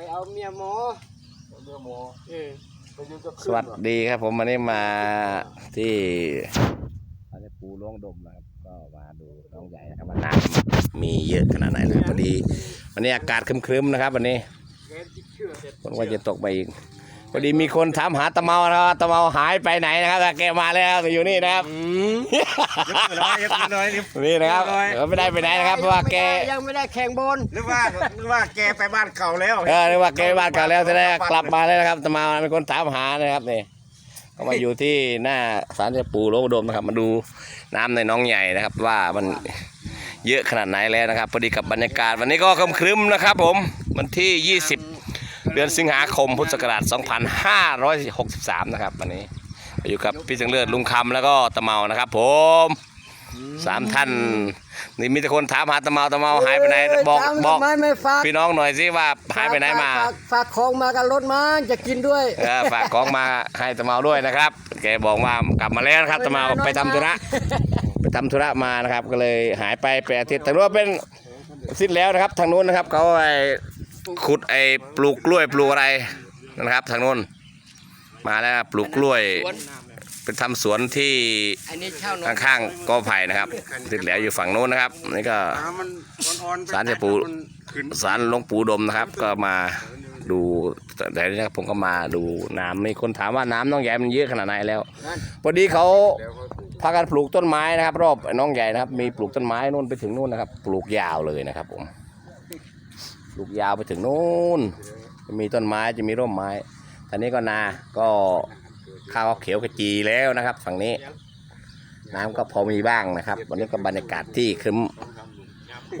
ไปเอาเมียหมอเรือหมอเออไปยืนจะสวัสดีครับผมวันนี้มาที่อันนี้ปูล่วงดมนะครับ ก็มาดูน้องใหญ่นะครับว่าน้ำมีเยอะขนาดไหนนะครับพอดี วันนี้อากาศครึ้มๆนะครับ วันนี้แกที่เชื่อเสร็จคนว่าจะตกไปอีก พอดีมีคนถามหาตะเมานะครับตะเมาหายไปไหนนะครับแต่แกมาแล้วอยู่นี่นะครับน้อยน้อยนี่นี่นะครับเออไม่ได้ไปไหนนะครับเพราะว่าแกยังไม่ได้แข่งบนหรือว่าหรือว่าแกไปบ้านเก่าแล้วเออเรียกว่าแกไปบ้านเก่าแล้วจะได้กลับมาแล้วนะครับตะเมาเป็นคนถามหานะครับนี่ก็มาอยู่ที่หน้าศาลเจ้าปู่โลกอุดมนะครับ มาดูน้ำในหน้องใหญ่นะครับ ว่ามันเยอะขนาดไหนแล้วนะครับพอดีกับบรรยากาศวันนี้ก็ครึ้มๆนะครับ ผมวันที่ 20 เดือนสิงหาคมพุทธศักราช 2563 นะครับวันนี้อยู่กับพี่จังเลิศลุงคำแล้วก็ตะเมานะครับ ผมสามท่านนี่มีแต่คนถามหาตะเมาตะเมาหายไปไหนบอกเตามบอกทำไมไม่ฝากพี่น้องหน่อยสิว่าหายไปไหนมาฝกฝากของมากับรถมาจะกินด้วยเออฝากของมาให้ตะเมาด้วยนะครับ แกบอกว่ากลับมาแล้วนะครับตะเมาไปทำธุระไปทำธุระมานะครับ ก็เลยหายไปเป็นอาทิตย์แต่รู้ว่าเป็นสิ้นแล้วนะครับ ทางนู้นนะครับเขาไอ้ ขุดไอ้ปลูกกล้วยปลูกอะไรนะครับ ทางโน้นมาแล้วปลูกกล้วย สวนเป็นทำสวนที่อันนี้เช่านมข้างๆกอไผ่นะครับสิ้นแล้วอยู่ฝั่งโน้นนะครับ นี่ก็ น้ำมันอ่อนๆสารเจ้าปู่ มันขึ้นสารหลวงปู่ดมนะครับ ก็มาดูแต่นี้นะครับผมก็มาดูน้ำมีคนถามว่าน้ำน้องใหญ่มันเยอะขนาดไหนแล้วนั่นพอดีเขาแล้เขาพากันปลูกต้นไม้นะครับ รอบน้องใหญ่นะครับ มีปลูกต้นไม้นู่นไปถึงนู่นนะครับ ปลูกยาวเลยนะครับผม ลูกยาวไปถึงนู่นจะมีต้นไม้จะมีร่มไม้ตอนนี้ก็นาก็ข้าวเขียวขจีแล้วนะครับ ฝั่งนี้ น้ำก็พอมีบ้างนะครับ วันนี้ก็บรรยากาศที่ครึ้ม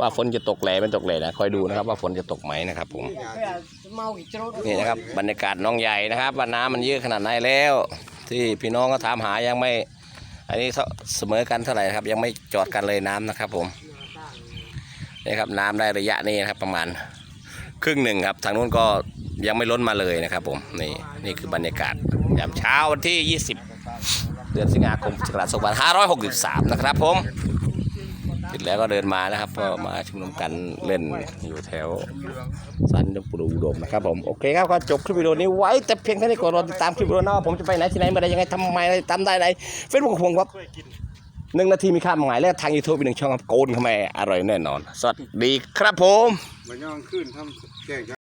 ว่าฝนจะตกแหล่ไม่ตกแหล่นะคอยดูนะครับ ว่าฝนจะตกไหมนะครับผมนี่นะครับ บรรยากาศน้องใหญ่นะครับว่าน้ำมันเยอะขนาดไหนแล้ว ที่พี่น้องก็ถามหายังไม่ อันนี้เสมอกันเท่าไหร่ครับ ยังไม่จอดกันเลยน้ำนะครับ ผมนี่ครับน้ำได้ระยะนี้นะครับ ประมาณ ครึ่งหนึ่งครับ ทางนู้นก็ยังไม่ล้นมาเลยนะครับผม นี่นี่คือบรรยากาศยามเช้าวันที่ 20 เดือนสิงหาคมศักราช2563 นะครับผมเสร็จแล้วก็เดินมานะครับ ก็มาชุมนุมกันเล่นอยู่แถวสันยงปูอุดมนะครับผม โอเคครับ ก็จบคลิปวิดีโอนี้ไว้แต่เพียงแค่นี้ก่อนรอติดตามคลิปวิดีโอหน้าว่าผมจะไปไหนที่ไหนมื่อใดยังไงทำไมอะไรตามได้ไหนเฟซบุ๊กของผมครับ หนึ่งนาทีมีค่ามหมายและทางยูทูบอีกหนึ่งช่องครับโกนทำไมอร่อยแน่นอน สวัสดีครับผม มันย่องขึ้นทำแกง